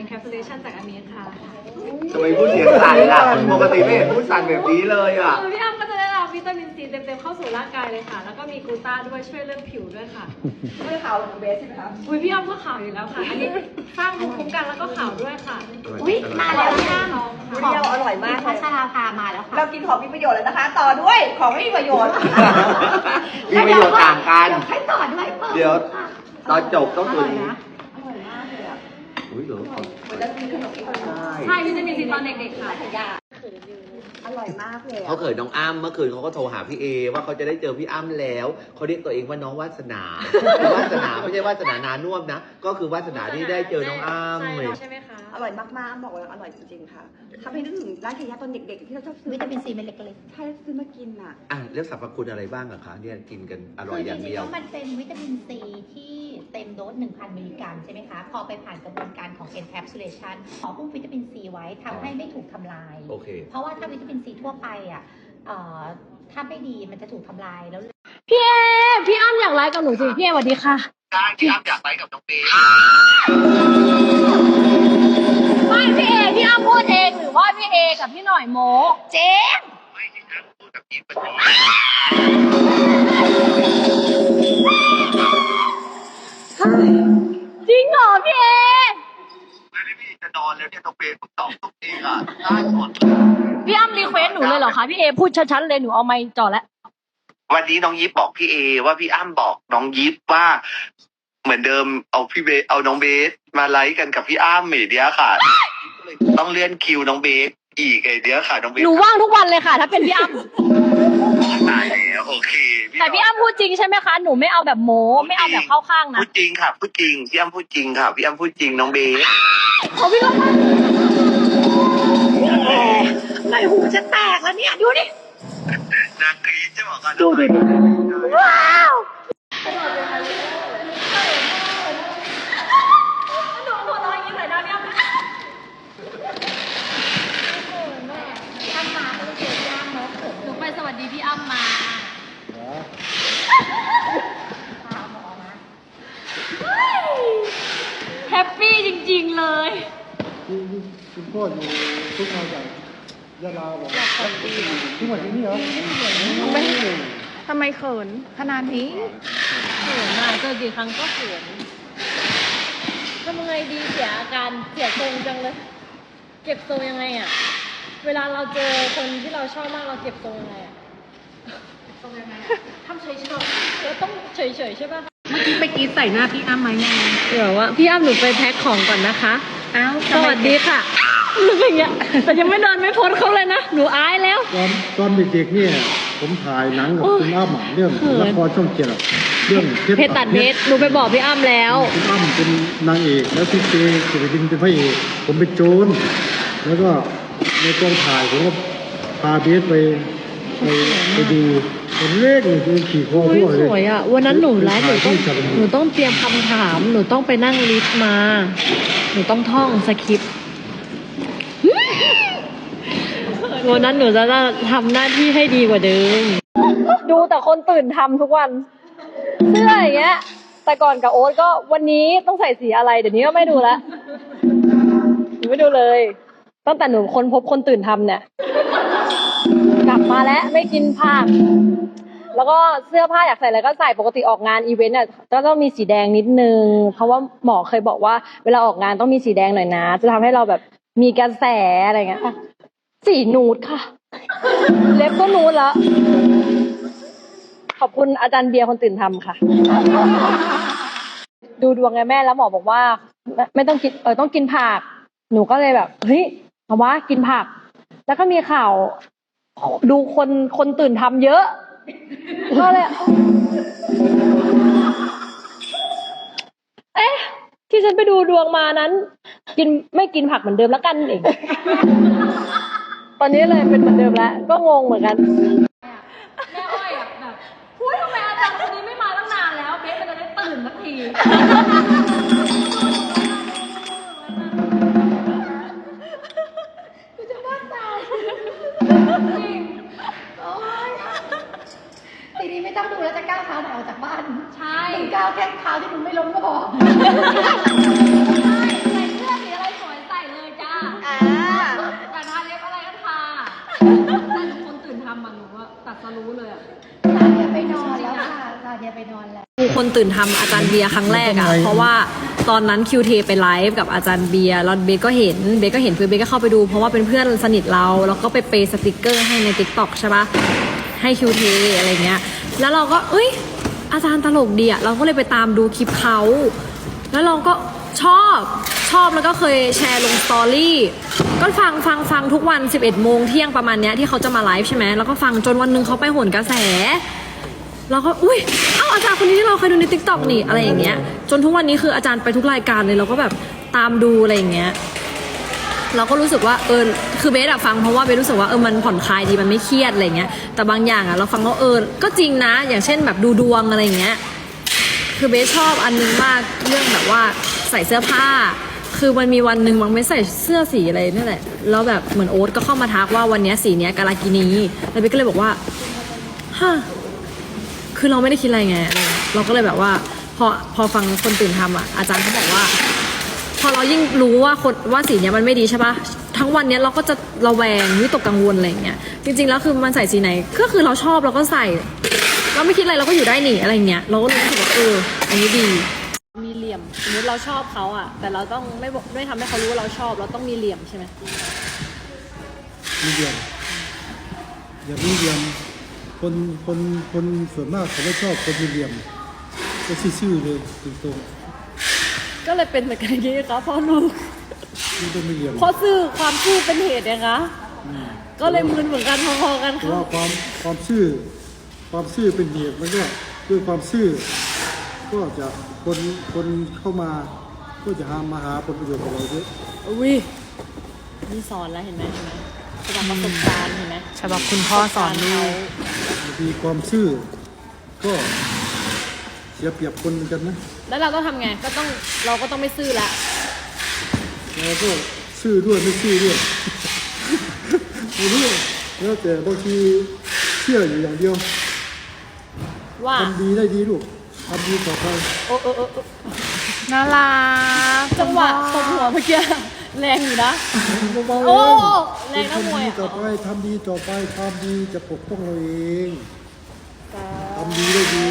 encapsulation จากอเมริกาค่ะทำไมพูดเสียงสั่นล่ะปกติไม่เห็นพูดสั่นแบบนี้เลยอะ คือพี่อ้ำก็จะได้รับวิตามินซีเต็มๆเข้าสู่ร่างกายเลยค่ะ แล้วก็มีกลูต้าด้วยช่วยเรื่องผิวด้วยค่ะไม่ขาวเหมือนเบสใช่ไหมคะอุ้ยพี่อ้ำก็ขาวอยู่แล้วค่ะ อันนี้สร้างภูมิคุ้มกันแล้วก็ขาวด้วยค่ะ อุ๊ยมาแล้วพี่อ้ำวันนี้เราอร่อยมากเลพัยชราภามาแล้วค่ะ เรากินของมีประโยชน์แล้วนะคะ ต่อด้วยของไม่มีประโยชน์มีประโยชน์ต่างกัน เดี๋ยวให้ต่อด้วยเพิ่มเดี๋ยวค่ะตอนจบต้องตัวนี้ อุ้ยเหรอมันจะมีขนมอีกคนนึงใช่วิตามินซีตอนเด็กๆค่ะขยะอร่อยมากเลยเขาอะเขินน้องอ้ำเมื่อคืนเขาก็โทรหาพี่เอ ว่าเขาจะได้เจอพี่อ้ำแล้วเขาเรียกตัวเองว่าน้องวาสนาแต่วาสนาไม่ใช่วาสนานานุ่วมนะ ก็คือวาสนาที่ได้เจอน้องอ้ำใช่เลยใช่ไหมคะอร่อยมากๆบอกเลยอร่อยจริงๆค่ะทำให้นึกถึงร้านขยะตอนเด็กๆที่เราชอบซื้อวิตามินซีเม็ดเล็กใช่ซื้อมากินอะอะแล้วสรรพคุณอะไรบ้างอะคะเนี่ยกินกันอๆร่อยอย่างเดียวคืจริงๆแล้วมันเป็นวิตามินซีที่ เต็มโดส 1,000 มิลลิกรัมใช่ไหมคะ พอไปผ่านกระบวนการของ encapsulation ขอหุ้มวิตามินซีไว้ทำให้ไม่ถูกทำลาย โอเค เพราะว่าถ้าวิตามินซีทั่วไปอะเอ่อถ้าไม่ดีมันจะถูกทำลายแล้ว พี่เอพี่อ้ำอยากไลฟ์กับหนูสิพี่เอสวัสดีค่ะ ได้พี่อ้ำอยากไปกับน้องเบไม่พี่เอพี่อ้ำพูดเองหรือว่าพี่เอกับพี่หน่อยโมเจ๊งไม่ที่อ้ำพูดกับพี่วันนี้จ ริงเหรอพี่เอไม่ได้พี่จะนอนแล้วเนี่ยน้องเบสตอบทุกทีอะได้หมดพี่อ้ำรีเควสหนูเลยเหรอคะพี่เอพูดชัดๆเลยหนูเอาไมค์จ่อแล้ววันนี้น้องยิปบอกพี่เอ ว่าพี่อ้ำบอกน้องยิปว่า เหมือนเดิมเอาพี่เบสเอาน้องเบสมาไลฟ์กันกับพี่อ้ำเมเดียค่ะ ต้องเลื่อนคิวน้องเบส อีกไอเดียค่ะน้องเบสหนูว่างทุกวันเลยค่ะ ถ้าเป็นพี่อ้ำตายแล้วโอเคแต่พี่อ้ำพูดจริงใช่ไหมคะหนูไม่เอาแบบโมไม่เอาแบบเข้าข้างนะพูดจริงค่ะพูดจริงพี่อ้ำพูดจริงค่ะพี่อ้ำพูดจริงน้องเบสเขาพี่ก็ไหนหูจะแตกแล้วเนี่ยดูดินางกรี๊ดจะบอกกันดูดิว้าว หนูหัวเราะอย่างนี้ใส่หน้าพี่อ้ำ ทำมาก็เลยเจอยากเนาะเขิน หนูไปสวัสดีพี่อ้ำมา พาหมอมา แฮปปี้จริงๆเลย คุณคุณพ่ออยู่ทุกมาจากยะลาเหรอทุกมาที่นี่เหรอทำไมเขินขนาดนี้เขินมากเจอกี่ครั้งก็เขินทำยังไงดีเสียอาการเสียทรงจังเลย เก็บทรงยังไงอะเวลาเราเจอคนที่เราชอบมากเราเก็บทรงยังไงอะทรงยังไงทำเฉยๆเราต้องเฉยๆใช่ป่ะเมื่อกี้ไปกรีดใส่หน้าพี่อ้ำไหมไงเดี๋ยวว่าพี่อ้ำหนูไปแพ็คของก่อนนะคะ อ้าวสวัสดีค่ะนึกอย่างเงี้ย แต่ยังไม่เดินไม่พ้นเขาเลยนะ หนูอายแล้ว ตอนตอนเด็กๆเนี่ยผมถ่ายหนังกับคุณอ้ำอะเรื่องเขินละครช่องเจ็ดอะเรื่องเพชรตัดเพชรหนูไปบอกพี่อ้ำแล้วคุณอ้ำเป็นนางเอกแล้วพี่เจสุรินทร์เป็นพระเอกผมเป็นโจรแล้วก็ในกองถ่ายผมก็พาเบสไปไปไปดูเป็นเลขเลยคือขี่คออุ้ยทั่วเลยสวยอะวันนั้นหนูไลฟ์หนูต้องถ่ายที่จัดหนูต้องเตรียมคำถามหนูต้องไปนั่งลิสต์มา หนูต้องท่องสคริปต์วันนั้นหนูจะทำหน้าที่ให้ดีกว่าเดิม ดูแต่คนตื่นทำทุกวัน เสื้ออย่างเงี้ย แต่ก่อนกับโอ๊ตก็วันนี้ต้องใส่สีอะไร เดี๋ยวนี้ก็ไม่ดูละหนูไม่ดูเลย ตั้งแต่หนูคนพบคนตื่นทำเนี่ย กลับมาแล้วไม่กินผัก แล้วก็เสื้อผ้าอยากใส่อะไรก็ใส่ปกติออกงานอีเวนต์อะก็ต้องมีสีแดงนิดนึง เพราะว่าหมอเคยบอกว่า เวลาออกงานต้องมีสีแดงหน่อยนะ จะทำให้เราแบบมีกระแสอะไรเงี้ยสีนูดค่ะ เล็บก็นูดแล้วขอบคุณอาจารย์เบียร์คนตื่นทำค่ะ ดูดวงไงแม่แล้วหมอบอกว่า ไม่ไม่ต้องกินเออต้องกินผัก หนูก็เลยแบบเฮ้ยเอาวะกินผัก แล้วก็มีข่าว ดูคนคนตื่นทำเยอะ ก็เลยเอ๊ะ ที่ฉันไปดูดวงมานั้น กินไม่กินผักเหมือนเดิมแล้วกันเอง ตอนนี้เลยเป็นเหมือนเดิมแล้ว ก็งงเหมือนกัน แม่อ้อยอะแบบพูดทำไมอาจารย์คนนี้ไม่มาตั้งนานแล้วเบสมันจะได้ตื่นสักทีจริง เท้าแต่นออกจากบ้านใช่ก้าวแค่เท้าที่มึงไม่ล้มก็พอ ใช่ใส่เสื้อสีอะไรสวยใส่เลยจ้าอ่าอยาทาเล็บอะไรก็ทาแต่ทุกคนตื่นทำมัหนูว่าตัดสรู้เลยอะลาเดียไปนอนแล้วค่ะลาเดียไปนอนแล้ว คนตื่นทำอาจารย์เบียร์ครั้งแรกอะเพราะว่าตอนนั้นคิวเทไปไลฟ์กับอาจารย์เบียร์แล้วเบสก็เห็นเบสก็เห็นคือเบสก็เข้าไปดู เพราะว่าเป็นเพื่อนสนิทเรา แล้วก็ไปเปย์สติกเกอร์ให้ในติ๊กต็อกใช่ปะให้คิวเทอะไรเงี้ย แล้วเราก็เอ้ย อาจารย์ตลกดีอะเราก็เลยไปตามดูคลิปเขา แล้วเราก็ชอบชอบแล้วก็เคยแชร์ลงสตอรี่ ก็ฟังฟังฟังทุกวัน 11 โมงเที่ยงประมาณเนี้ยที่เขาจะมาไลฟ์ใช่ไหมแล้วก็ฟังจนวันหนึงเขาไปหนกระแสเราก็อุ้ยเอ้าอาจารย์คนนี้ที่เราเคยดูในติ๊กต็อกนี่อะไรอย่างเงี้ย จนทุกวันนี้คืออาจารย์ไปทุกรายการเลยเราก็แบบตามดูอะไรอย่างเงี้ย เราก็รู้สึกว่าเออคือเบสอะฟังเพราะว่าเบสรู้สึกว่าเออมันผ่อนคลายดีมันไม่เครียดอะไรเงี้ยแต่บางอย่างอะเราฟังแล้วเออก็จริงนะ อย่างเช่นแบบดูดวงอะไรเงี้ยคือเบสชอบอันนึงมากเรื่องแบบว่าใส่เสื้อผ้า คือมันมีวันหนึ่งมันไม่ใส่เสื้อสีอะไรนี่แหละแล้วแบบเหมือนโอ๊ตก็เข้ามาทักว่าวันนี้สีเนี้ยกาลากินีแล้วเบสก็เลยบอกว่าฮะคือเราไม่ได้คิดอะไรไงเราก็เลยแบบว่าพอพอฟังคนตื่นทำอะอาจารย์เขาบอกว่า เรายิ่งรู้ว่าคนว่าสีเนี้ยมันไม่ดีใช่ปะทั้งวันเนี้ยเราก็จะระแวงวิตกกังวลอะไรอย่างเงี้ยจริง ๆ แล้วคือมันใส่สีไหนก็คือเราชอบเราก็ใส่ เราไม่คิดอะไรเราก็อยู่ได้หนิอะไรเงี้ยเราก็เลยรู้สึกว่าเอออันนี้ดี มีเหลี่ยมสมมติเราชอบเขาอะแต่เราต้องไม่บอกไม่ทำให้เขารู้ว่าเราชอบ เราต้องมีเหลี่ยมใช่ไหมมีเดียมอย่ามีเดียม คนคนคนส่วนมากเขาไม่ชอบคนมีเหลี่ยมก็ซื่อๆเลยตรง ก็เลยเป็นเหมือนกันอย่างนี้ครับพ่อลูกๆนี่ต้องมีเหลี่ยมเพราะซื่อความซื่อเป็นเหตุนะคะ ก็เลยมึนเหมือนกันพอๆกันเพค่ะราะว่าความความซื่อความซื่อเป็นเหตุมันก็ด้วยความซื่อ ก็จะคนคนเข้ามาก็จะหามาหาผลประโยชน์กับเราเยอะอุ้ยนี่สอนแล้วเห็นไหมเห็นไหมสำหรับประสบการณ์เห็นไหมฉบับคุณพ่อสอนลูกบางทีความซื่อ ก็เสียเปรียบคนเหมือนกันนะ แล้วเราต้องทำไงก็ต้องเราก็ต้องไม่ซื่อละเราก็ซื่อด้วยไม่ซื่อด้วย ไม่รู้แล้วแต่บางทีเชื่ออยู่อย่างเดียวว่า ทำดีได้ดีลูกทำดีต่อไปโอ้โอ้โอ้โอ้น่ารักจังหวะตบหัวเมื่อกี้แรงอยู่นะ เบาๆโอ้เองแรงนะมวยทำดีอะต่อไปทำดีต่อไปความดีจะปกป้องเราเองทำดีได้ดี